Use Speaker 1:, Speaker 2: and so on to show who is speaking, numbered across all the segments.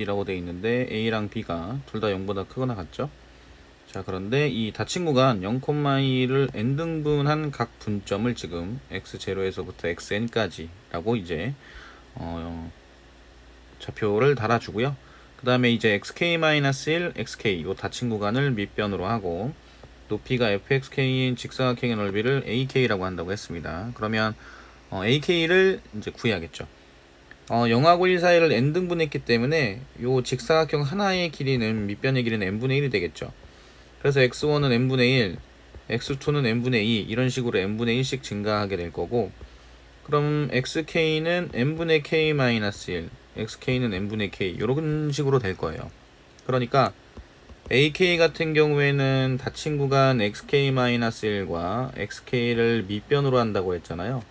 Speaker 1: B라고 돼 있는데 A랑 B가 둘 다 0보다 크거나 같죠? 자 그런데 이 닫힌 구간 0,2를 n등분한 각 분점을 지금 x0에서부터 xn까지 라고 이제 어, 좌표를 달아주고요. 그 다음에 이제 xk-1, xk 요 닫힌 구간을 밑변으로 하고 높이가 fxk인 직사각형의 넓이를 ak라고 한다고 했습니다. 그러면 어, ak를 이제 구해야겠죠. 어, 0하고 1 사이를 n등분했기 때문에 요 직사각형 하나의 길이는 밑변의 길이는 n분의 1이 되겠죠. 그래서 x1은 n분의 1, x2는 n분의 2 이런 식으로 n분의 1씩 증가하게 될 거고 그럼 xk는 n분의 k-1, xk는 n분의 k 이런 식으로 될 거예요. 그러니까 AK 같은 경우에는 닫힌 구간 xk-1과 xk를 밑변으로 한다고 했잖아요.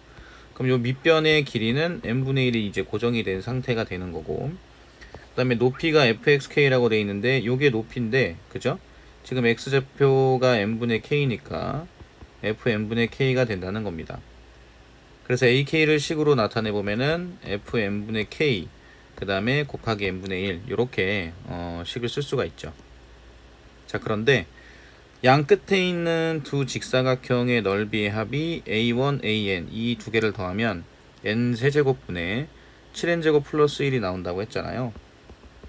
Speaker 1: 그럼 요 밑변의 길이는 n분의 1이 이제 고정이 된 상태가 되는 거고 그 다음에 높이가 fxk라고 돼 있는데 요게 높이인데 그죠? 지금 x좌표가 n분의 k니까 fn분의 k가 된다는 겁니다. 그래서 ak를 식으로 나타내 보면은 fn분의 k 그 다음에 곱하기 n분의 1 이렇게 어, 식을 쓸 수가 있죠. 자 그런데 양 끝에 있는 두 직사각형의 넓이의 합이 a1, an 이 두 개를 더하면 n 세제곱분의 7n제곱 플러스 1이 나온다고 했잖아요.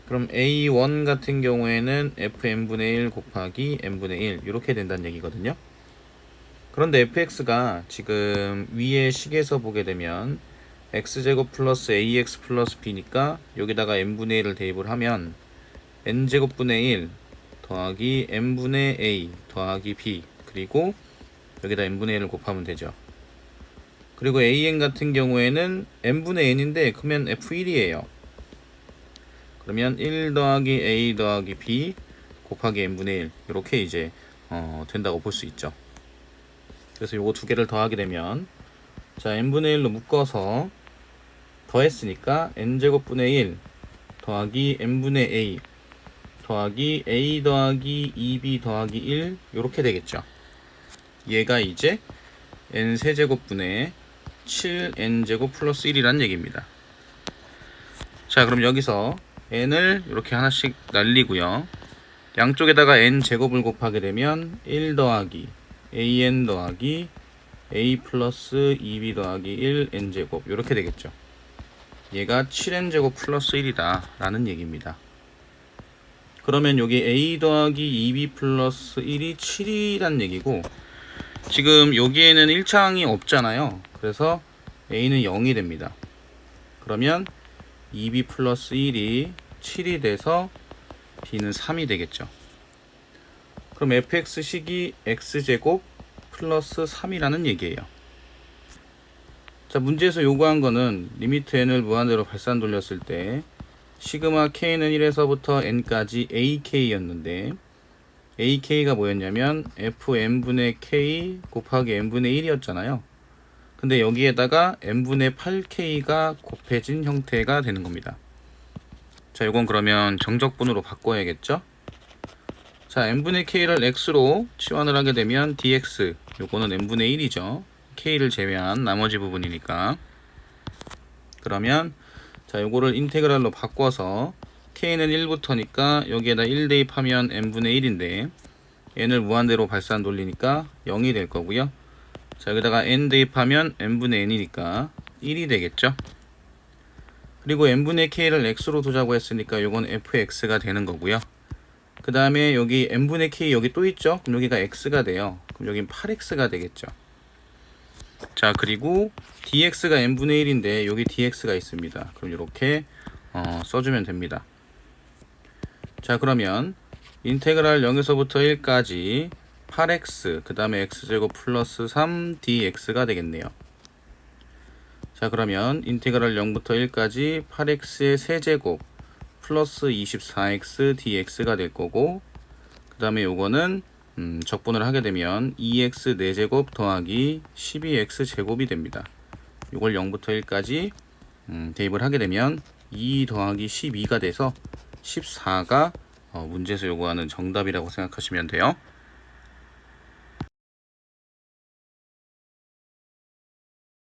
Speaker 1: 그럼 a1 같은 경우에는 fn분의 1 곱하기 n분의 1 이렇게 된다는 얘기거든요. 그런데 fx가 지금 위에 식에서 보게 되면 x제곱 플러스 ax 플러스 b니까 여기다가 n분의 1을 대입을 하면 n제곱분의 1 더하기 n분의 a 더하기 b 그리고 여기다 n분의 1을 곱하면 되죠. 그리고 an 같은 경우에는 n분의 n인데 그러면 f1이에요. 그러면 1 더하기 a 더하기 b 곱하기 n분의 1 이렇게 이제 어, 된다고 볼 수 있죠. 그래서 요거 두 개를 더하게 되면 자 n분의 1로 묶어서 더했으니까 n제곱분의 1 더하기 n분의 a 더하기 a 더하기 2b 더하기 1 이렇게 되겠죠. 얘가 이제 n 세제곱분의 7n제곱 플러스 1이란 얘기입니다. 자 그럼 여기서 n을 이렇게 하나씩 날리고요. 양쪽에다가 n 제곱을 곱하게 되면 1 더하기 an 더하기 a 플러스 2b 더하기 1 n 제곱 이렇게 되겠죠. 얘가 7n 제곱 플러스 1이다 라는 얘기입니다. 그러면 여기 a 더하기 2b 플러스 1이 7이란 얘기고 지금 여기에는 1창이 없잖아요. 그래서 a는 0이 됩니다. 그러면 2b 플러스 1이 7이 돼서 b는 3이 되겠죠. 그럼 fx식이 x제곱 플러스 3이라는 얘기예요. 자, 문제에서 요구한 거는 리미트 n을 무한대로 발산 돌렸을 때 시그마 k는 1에서부터 n까지 ak였는데 ak가 뭐였냐면 fn분의 k 곱하기 n분의 1이었잖아요. 근데 여기에다가 n분의 8k가 곱해진 형태가 되는 겁니다. 자, 이건 그러면 정적분으로 바꿔야겠죠? 자, n분의 k를 x로 치환을 하게 되면 dx, 요거는 n분의 1이죠. k를 제외한 나머지 부분이니까. 그러면 자, 요거를 인테그랄로 바꿔서 k는 1부터니까 여기에다 1 대입하면 n분의 1인데 n을 무한대로 발산 돌리니까 0이 될 거고요. 자, 여기다가 n 대입하면 n분의 n이니까 1이 되겠죠. 그리고 n분의 k를 x로 두자고 했으니까 요건 fx가 되는 거고요. 그 다음에 여기 n분의 k 여기 또 있죠? 그럼 여기가 x가 돼요. 그럼 여긴 8x가 되겠죠. 자 그리고 dx가 n분의 1인데 여기 dx가 있습니다. 그럼 이렇게 어, 써주면 됩니다. 자 그러면 인테그랄 0에서부터 1까지 8x 그 다음에 x제곱 플러스 3dx가 되겠네요. 자 그러면 인테그랄 0부터 1까지 8x의 세제곱 플러스 24x dx가 될 거고 그 다음에 요거는 음, 적분을 하게 되면 2x 4제곱 더하기 12x 제곱이 됩니다. 이걸 0부터 1까지 음, 대입을 하게 되면 2 더하기 12가 돼서 14가 어, 문제에서 요구하는 정답이라고 생각하시면 돼요.